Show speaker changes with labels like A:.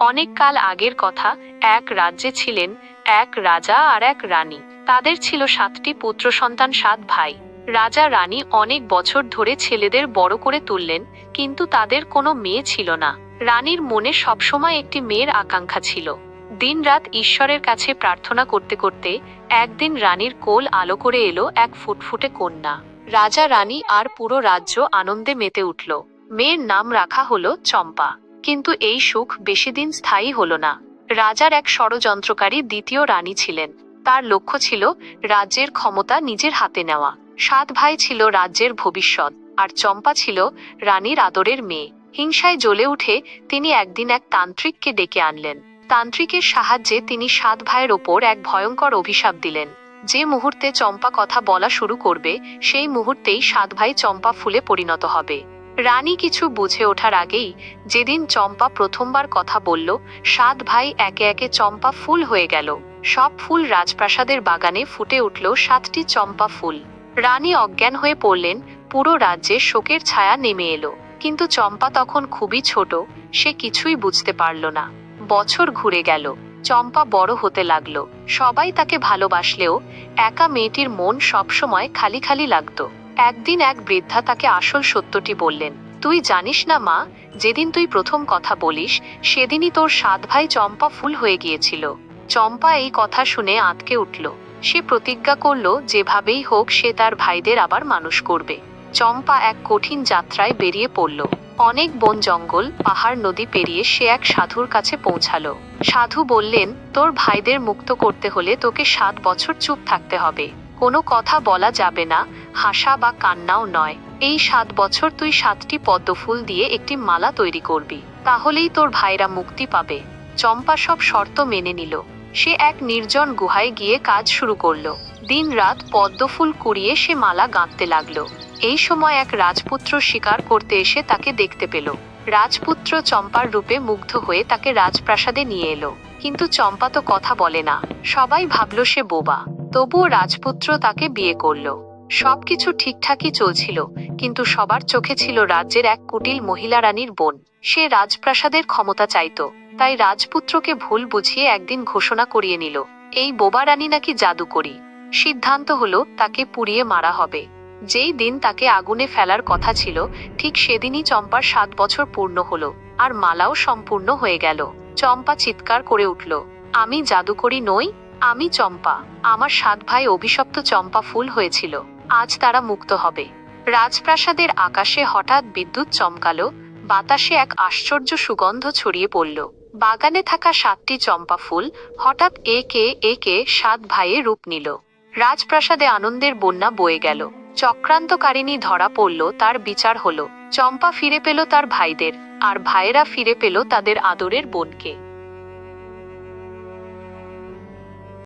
A: অনেক কাল আগের কথা, এক রাজ্যে ছিলেন এক রাজা আর এক রানী। তাদের ছিল সাতটি পুত্র সন্তান, সাত ভাই। রাজা, রানী অনেক বছর ধরে ছেলেদের বড় করে তুললেন, কিন্তু তাদের কোনো মেয়ে ছিল না। রানীর মনে সবসময় একটি মেয়ের আকাঙ্ক্ষা ছিল। দিনরাত ঈশ্বরের কাছে প্রার্থনা করতে করতে একদিন রানীর কোল আলো করে এলো এক ফুটফুটে কন্যা। রাজা, রানী আর পুরো রাজ্য আনন্দে মেতে উঠল। মেয়ের নাম রাখা হলো চম্পা। কিন্তু এই সুখ বেশি দিন স্থায়ী হল না। রাজার এক ষড়যন্ত্রকারী দ্বিতীয় রানী ছিলেন। তার লক্ষ্য ছিল রাজ্যের ক্ষমতা নিজের হাতে নেওয়া। সাত ভাই ছিল রাজ্যের ভবিষ্যৎ, আর চম্পা ছিল রানীর আদরের মেয়ে। হিংসায় জ্বলে উঠে তিনি একদিন এক তান্ত্রিককে ডেকে আনলেন। তান্ত্রিকের সাহায্যে তিনি সাত ভাইয়ের ওপর এক ভয়ঙ্কর অভিশাপ দিলেন। যে মুহূর্তে চম্পা কথা বলা শুরু করবে, সেই মুহূর্তেই সাত ভাই চম্পা ফুলে পরিণত হবে। রানী কিছু বুঝে ওঠার আগেই যেদিন চম্পা প্রথমবার কথা বলল, সাত ভাই একে একে চম্পা ফুল হয়ে গেল। সব ফুল রাজপ্রাসাদের বাগানে ফুটে উঠল সাতটি চম্পা ফুল। রানী অজ্ঞান হয়ে পড়লেন, পুরো রাজ্যে শোকের ছায়া নেমে এলো। কিন্তু চম্পা তখন খুবই ছোট, সে কিছুই বুঝতে পারল না। বছর ঘুরে গেল, চম্পা বড় হতে লাগল। সবাই তাকে ভালোবাসলেও একা মেয়েটির মন সবসময় খালি খালি লাগতো। একদিন এক বৃদ্ধা তাকে আসল সত্যটি বললেন, তুই জানিস না মা, যেদিন তুই প্রথম কথা বলিস, সেদিনই তোর সাত ভাই চম্পা ফুল হয়ে গিয়েছিল। চম্পা এই কথা শুনে আঁতকে উঠল। সে প্রতিজ্ঞা করল, যেভাবেই হোক, সে তার ভাইদের আবার মানুষ করবে। চম্পা এক কঠিন যাত্রায় বেরিয়ে পড়ল। অনেক বন জঙ্গল, পাহাড় নদী পেরিয়ে সে এক সাধুর কাছে পৌঁছালো। সাধু বললেন, তোর ভাইদের মুক্ত করতে হলে তোকে সাত বছর চুপ থাকতে হবে। কোনো কথা বলা যাবে না, হাসা বা কান্নাও নয়। এই সাত বছর তুই সাতটি পদ্মফুল দিয়ে একটি মালা তৈরি করবি, তাহলেই তোর ভাইরা মুক্তি পাবে। চম্পা সব শর্ত মেনে নিল। সে এক নির্জন গুহায় গিয়ে কাজ শুরু করল। দিন রাত পদ্মফুল কুড়িয়ে সে মালা গাঁথতে লাগল। এই সময় এক রাজপুত্র শিকার করতে এসে তাকে দেখতে পেল। রাজপুত্র চম্পার রূপে মুগ্ধ হয়ে তাকে রাজপ্রাসাদে নিয়ে এলো। কিন্তু চম্পা তো কথা বলে না। সবাই ভাবল সে বোবা। তবুও রাজপুত্র তাকে বিয়ে করল। সবকিছু ঠিকঠাকই চলছিল, কিন্তু সবার চোখে ছিল রাজ্যের এক কুটিল মহিলা রানীর বোন। সে রাজপ্রাসাদের ক্ষমতা চাইত, তাই রাজপুত্রকে ভুল বুঝিয়ে একদিন ঘোষণা করিয়ে নিল, এই বোবা রানী নাকি জাদু করি সিদ্ধান্ত হলো, তাকে পুড়িয়ে মারা হবে। যেই দিন তাকে আগুনে ফেলার কথা ছিল, ঠিক সেদিনই চম্পার সাত বছর পূর্ণ হলো, আর মালাও সম্পূর্ণ হয়ে গেল। চম্পা চিৎকার করে উঠল, আমি জাদুকরি নই আমি চম্পা। আমার সাত ভাই অভিশপ্ত চম্পা ফুল হয়েছিল। আজ তারা মুক্ত হবে। রাজপ্রাসাদের আকাশে হঠাৎ বিদ্যুৎ চমকালো। বাতাসে এক আশ্চর্য সুগন্ধ ছড়িয়ে পড়ল। বাগানে থাকা সাতটি চম্পা ফুল হঠাৎ একে একে সাত ভাইয়ে রূপ নিল। রাজপ্রাসাদে আনন্দের বন্যা বয়ে গেল। চক্রান্তকারিণী ধরা পড়ল, তার বিচার হল। চম্পা ফিরে পেল তার ভাইদের, আর ভাইয়েরা ফিরে পেল তাদের আদরের বোনকে।